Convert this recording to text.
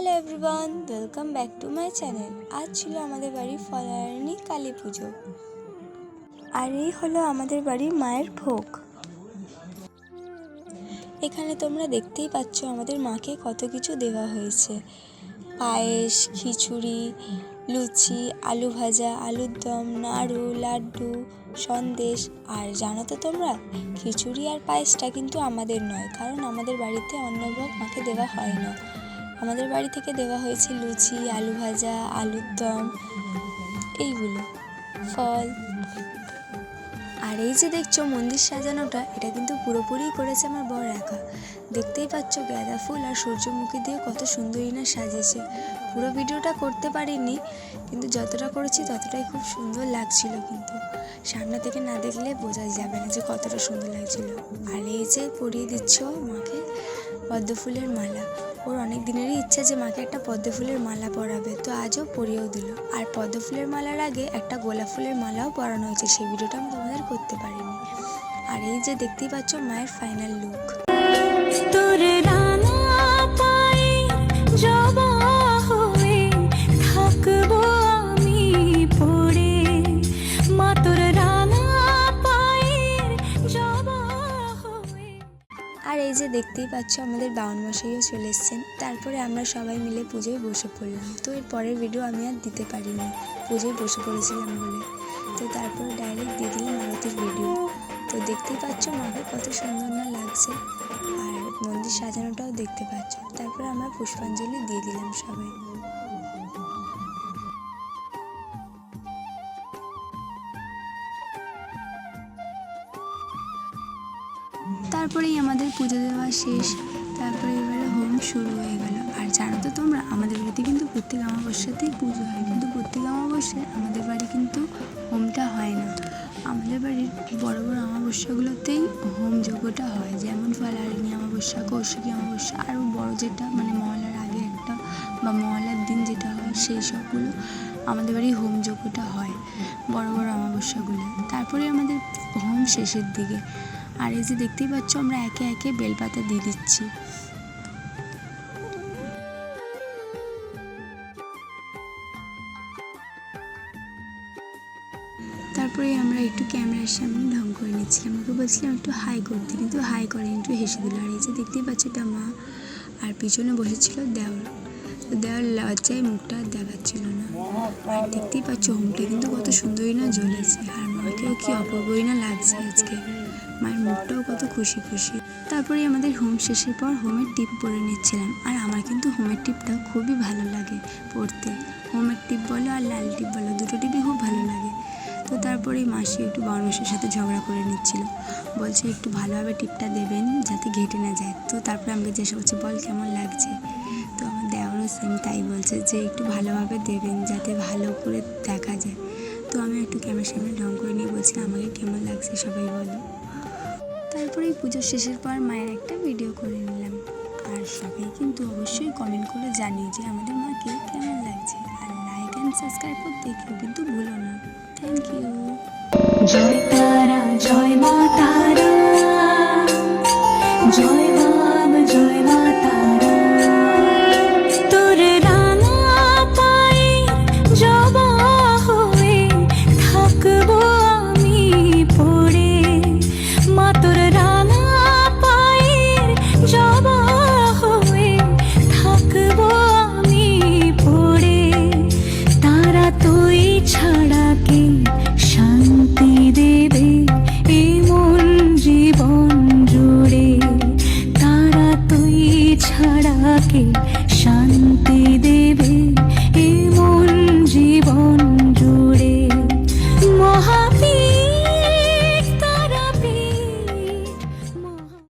Hello everyone welcome back to my channel আজ ছিল আমাদের বাড়ির ফলারানি কালী পুজো। আর এই হলো আমাদের বাড়ির মায়ের ভোগ। এখানে তোমরা দেখতেই পাচ্ছ আমাদের মাকে কত কিছু দেওয়া হয়েছে। পায়েস, খিচুড়ি, লুচি, আলু ভাজা, আলুর দম, নাড়ু, লাড্ডু, সন্দেশ। আর জানো তো তোমরা, খিচুড়ি আর পায়েসটা কিন্তু আমাদের নয়, কারণ আমাদের বাড়িতে অন্নভোগ মাকে দেওয়া হয় না। আমাদের বাড়ি থেকে দেওয়া হয়েছে লুচি, আলু ভাজা, আলুর দম, এইগুলো, ফল। আর এই যে দেখছ মন্দির সাজানোটা, এটা কিন্তু পুরোপুরি করেছে আমার বর একা। দেখতেই পাচ্ছ গাঁদা ফুল আর সূর্যমুখী দিয়ে কত সুন্দরই না সাজিয়েছে পুরো ভিডিওটা করতে পারিনি, কিন্তু যতটা করেছি ততটাই খুব সুন্দর লাগছিল কিন্তু। সামনে থেকে না দেখলে বোঝাই যাবে না যে কতটা সুন্দর লাগছিল। আর এই যে পরিয়ে দিচ্ছ মাকে পদ্ম ফুলের মালা। ওর অনেক দিনেরই ইচ্ছা যে মাকে একটা পদ্ম ফুলের মালা পরাবে, তো আজও পরিয়েও দিল। আর পদ্ম ফুলের মালার আগে একটা গোলাপ ফুলের মালাও পরানো হয়েছে, সেই ভিডিওটা আমি তোমাদের করতে পারিনি। আর এই যে দেখতেই পাচ্ছ মায়ের ফাইনাল লুক তোর আর এই যে দেখতেই পাচ্ছ, আমাদের বাউন মশাইও চলে এসছেন। তারপরে আমরা সবাই মিলে পুজোয় বসে পড়লাম। তো এর পরের ভিডিও আমি আর দিতে পারিনি। পুজোয় বসে পড়েছিলাম বলে। তো তারপরে ডাইরেক্ট দিয়ে দিলাম মারুতির ভিডিও তো দেখতেই পাচ্ছ মাকে কত সুন্দর না লাগছে। আর মন্দির সাজানোটাও দেখতে পাচ্ছ। তারপরে আমরা পুষ্পাঞ্জলি দিয়ে দিলাম সবাই। তারপরেই আমাদের পুজো দেওয়া শেষ। তারপরে এবারে হোম শুরু হয়ে গেল। আর জানো তো তোমরা, আমাদের বাড়িতে কিন্তু প্রত্যেক অমাবস্যাতেই পুজো হয়। কিন্তু প্রত্যেক অমাবস্যায় আমাদের বাড়ি কিন্তু হোমটা হয় না। আমাদের বাড়ির বড় বড় অমাবস্যাগুলোতেই হোম যজ্ঞটা হয়। যেমন ফালারিনী অমাবস্যা, কৌশিকী অমাবস্যা, আরও বড় যেটা মানে মহলার আগে একটা বা মহলার দিন যেটা হয়, সেই সবগুলো আমাদের বাড়ি হোম যজ্ঞটা হয়। বড় বড় অমাবস্যাগুলো। তারপরে আমাদের হোম শেষের দিকে। আর এই যে দেখতেই পাচ্ছ, আমরা একে একে বেলপাতা দিয়ে দিচ্ছি। তারপরে আমরা একটু ক্যামেরার সামনে ঢং করে নিচ্ছিলাম ওকে বলছিলাম একটু হাই করতে, কিন্তু হাই করে একটু হেসে দিল। আর এই যে দেখতেই পাচ্ছ, এটা মা আর পিছনে বসেছিল দেওয়াল। দেওয়ার লজ্জায় মুখটা দেখাচ্ছিল না। আর দেখতেই পাচ্ছ হোমটা কিন্তু কত সুন্দরই না জ্বলেছে। আর মাকেও কি অপূর্বই না লাগছে আজকে। মায়ের মুখটাও কত খুশি খুশি। তারপরে আমাদের হোম শেষের পর হোমের টিপ পরে নিচ্ছিলাম। আর আমার কিন্তু হোমের টিপটা খুবই ভালো লাগে পড়তে। হোমের টিপ বলো আর লাল টিপ বলো, দুটো টিপই খুব ভালো লাগে। তো তারপরে মাসি একটু বারমাসের সাথে ঝগড়া করে নিচ্ছিল। বলছে, একটু ভালোভাবে টিপটা দেবেন যাতে ঘেটে না যায়। তো তারপরে আমাকে জিজ্ঞাসা করছে, বল, কেমন লাগছে? তো আমার দেওয়ারও সেম তাই বলছে যে, একটু ভালোভাবে দেবেন যাতে ভালো করে দেখা যায়। তো আমি একটু ক্যামেরার সামনে ঢং করে নিয়ে বলছি আমাকে কেমন লাগছে সবাই বলো। তারপরে পুজোর শেষের পর মায়ের একটা ভিডিও করে নিলাম। আর সবাই কিন্তু অবশ্যই কমেন্ট করে জানিয়ে যে আমাদের মাকে কেমন লাগছে। আর লাইক অ্যান্ড সাবস্ক্রাইব করতে কেউ কিন্তু ভুলো না। থ্যাংক ইউ জয় তারা, জয় মা